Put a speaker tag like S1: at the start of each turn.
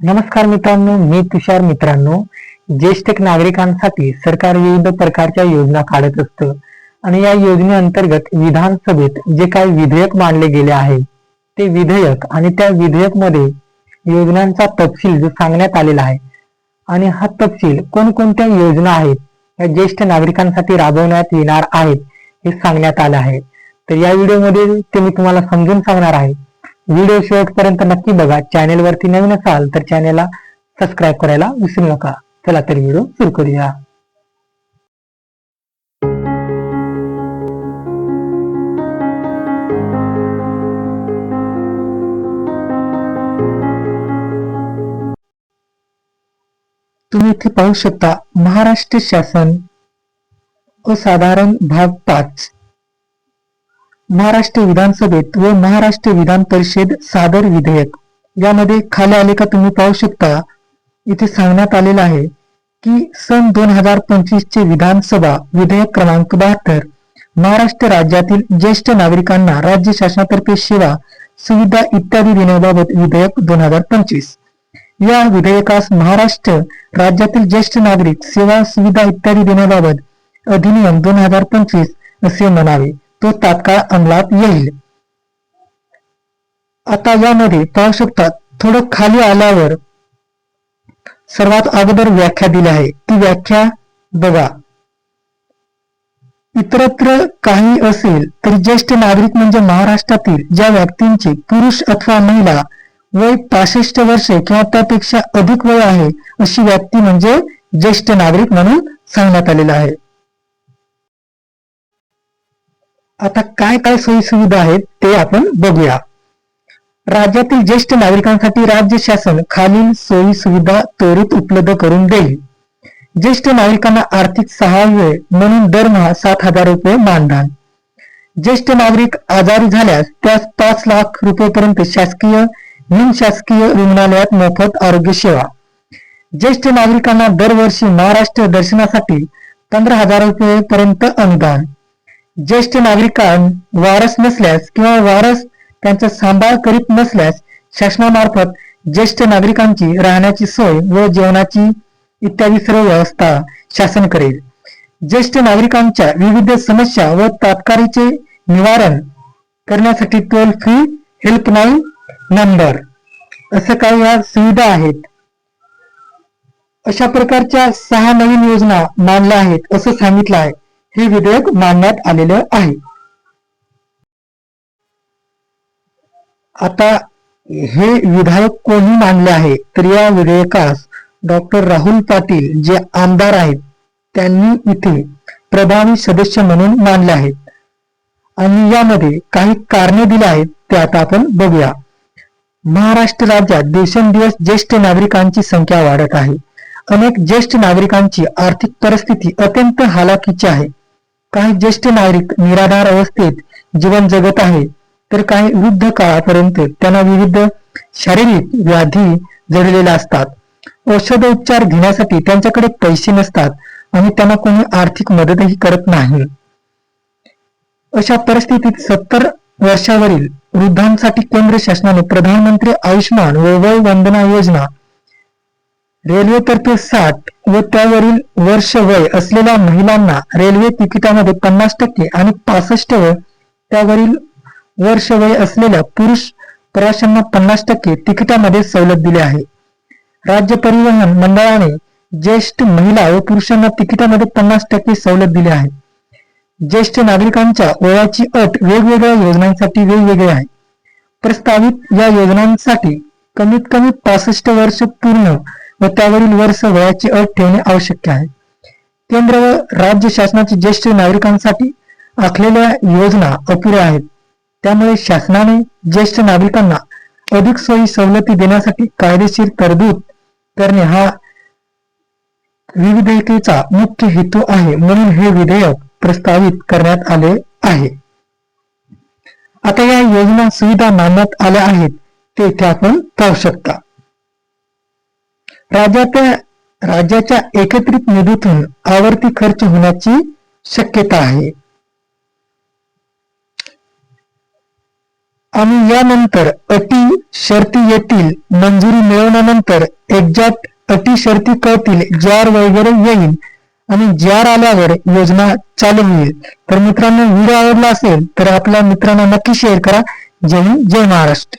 S1: नमस्कार मित्रांनो मी तुषार मित्रांनो. ज्येष्ठ नागरिकांसाठी सरकार विविध प्रकारच्या योजना काढत असतं आणि या योजनेअंतर्गत विधानसभेत जे काही विधेयक मांडले गेले आहे ते विधेयक आणि त्या विधेयकमध्ये योजनांचा तपशील जो सांगण्यात आलेला आहे आणि हा तपशील कोणकोणत्या योजना आहेत या ज्येष्ठ नागरिकांसाठी राबवण्यात येणार आहेत हे सांगण्यात आलं आहे. तर या व्हिडिओमध्ये ते मी तुम्हाला समजून सांगणार आहे. व्हिडिओ शेवटपर्यंत नक्की बघा. चॅनेलवरती नवीन असाल तर चॅनेलला सबस्क्राईब करायला विसरू नका. चला तर व्हिडिओ सुरू करूया. तुम्ही इथे पाहू शकता महाराष्ट्र शासन असाधारण भाग पाच. महाराष्ट्र विधानसभेत व महाराष्ट्र विधान परिषद सादर विधेयक. यामध्ये खाली आले का तुम्ही पाहू शकता. इथे सांगण्यात आलेलं आहे की सन दोन हजार पंचवीस चे विधानसभा विधेयक क्रमांक बहात्तर महाराष्ट्र राज्यातील ज्येष्ठ नागरिकांना राज्य शासनातर्फे सेवा सुविधा इत्यादी देण्याबाबत विधेयक दोन हजार पंचवीस. या विधेयकास महाराष्ट्र राज्यातील ज्येष्ठ नागरिक सेवा सुविधा इत्यादी देण्याबाबत अधिनियम दोन हजार पंचवीस असे म्हणावे. तो तात्काळ अंमलात येईल. आता यामध्ये पाहू शकता थोडं खाली आल्यावर सर्वात अगोदर व्याख्या दिली आहे. ती व्याख्या बघा. इतरत्र काही असेल तरी ज्येष्ठ नागरिक म्हणजे महाराष्ट्रातील ज्या व्यक्तींचे पुरुष अथवा महिला वय पासष्ट वर्षे किंवा त्यापेक्षा अधिक वय आहे अशी व्यक्ती म्हणजे ज्येष्ठ नागरिक म्हणून सांगण्यात आलेलं आहे. आता काय काय सोयी सुविधा आहेत ते आपण बघूया. राज्यातील ज्येष्ठ नागरिकांसाठी राज्य शासन खालील सोयी सुविधा त्वरित उपलब्ध करून देईल. ज्येष्ठ नागरिकांना आर्थिक सहाय्य म्हणून दरमहा सात हजार रुपये मानधन. ज्येष्ठ नागरिक आजारी झाल्यास त्यास पाच लाख रुपयेपर्यंत शासकीय निमशासकीय रुग्णालयात मोफत आरोग्य सेवा. ज्येष्ठ नागरिकांना दरवर्षी महाराष्ट्र दर्शनासाठी पंधरा हजार रुपये पर्यंत अनुदान. ज्येष्ठ नागरिकां वारस नसल्यास किंवा वारस त्यांचा सांभाळ करीत नसल्यास शासनामार्फत ज्येष्ठ नागरिकांची राहण्याची सोय व जेवणाची इत्यादी सर्व व्यवस्था शासन करेल. ज्येष्ठ नागरिकांच्या विविध समस्या व तात्काळीचे निवारण करण्यासाठी टोल फ्री हेल्पलाईन नंबर असं काही या सुविधा आहेत. अशा प्रकारच्या सहा नवीन योजना मांडल्या आहेत असं सांगितलं आहे. हे विधेयक मांडण्यात आलेलं आहे. आता हे विधायक कोणी मांडले आहे? तर या विधेयकास डॉक्टर राहुल पाटील जे आमदार आहेत त्यांनी इथे प्रभावी सदस्य म्हणून मांडले आहेत. आणि यामध्ये काही कारणे दिली आहेत ते आता आपण बघूया. महाराष्ट्र राज्यात दिवसेंदिवस ज्येष्ठ नागरिकांची संख्या वाढत आहे. अनेक ज्येष्ठ नागरिकांची आर्थिक परिस्थिती अत्यंत हालाकीची आहे. काही ज्येष्ठ नागरिक निराधार अवस्थेत जीवन जगत आहे तर काही वृद्ध काळापर्यंत त्यांना विविध शारीरिक व्याधी जडलेल्या असतात. औषध उपचार घेण्यासाठी त्यांच्याकडे पैसे नसतात आणि त्यांना कोणी आर्थिक मदतही करत नाही. अशा परिस्थितीत सत्तर वर्षावरील वृद्धांसाठी केंद्र शासनाने प्रधानमंत्री आयुष्यमान व वय वंदना योजना रेल्वेतर्फे साठ व त्यावरील वर्ष वय असलेल्या महिलांना रेल्वे तिकिटामध्ये पन्नास टक्के आणि पासष्ट व त्यावरील वर्ष वय असलेल्या पुरुष प्रवाशांना पन्नास टक्के तिकिटामध्ये सवलत दिली आहे. राज्य परिवहन मंडळाने ज्येष्ठ महिला व पुरुषांना तिकिटामध्ये पन्नास टक्के सवलत दिली आहे. ज्येष्ठ नागरिकांच्या वयाची अट वेगवेगळ्या योजनांसाठी वेगवेगळी आहे. प्रस्तावित या योजनांसाठी कमीत कमी पासष्ट वर्ष पूर्ण व त्यावरील वर्ष वयाची अट ठेवणे आवश्यक आहे. केंद्र व राज्य शासनाचे ज्येष्ठ नागरिकांसाठी आखलेल्या योजना अपुऱ्या आहेत. त्यामुळे शासनाने ज्येष्ठ नागरिकांना अधिक सोयी सवलती देण्यासाठी कायदेशीर तरतूद करणे हा विविधतेचा मुख्य हेतू आहे म्हणून हे विधेयक प्रस्तावित करण्यात आले आहे. आता या योजना सुविधा मानण्यात आल्या आहेत ते इथे आपण पाहू शकता. राज्याच्या राज्याच्या एकत्रित निधीतून आवर्ती खर्च होण्याची शक्यता आहे. आणि यानंतर अटी शर्ती येतील मंजुरी मिळवल्यानंतर एक्झॅक्ट अटी शर्ती कळतील जार वगैरे येईल आणि जार आल्यावर योजना चालू होईल. तर मित्रांनो व्हिडिओ आवडला असेल तर आपल्या मित्रांना नक्की शेअर करा. जय हिंद जय महाराष्ट्र.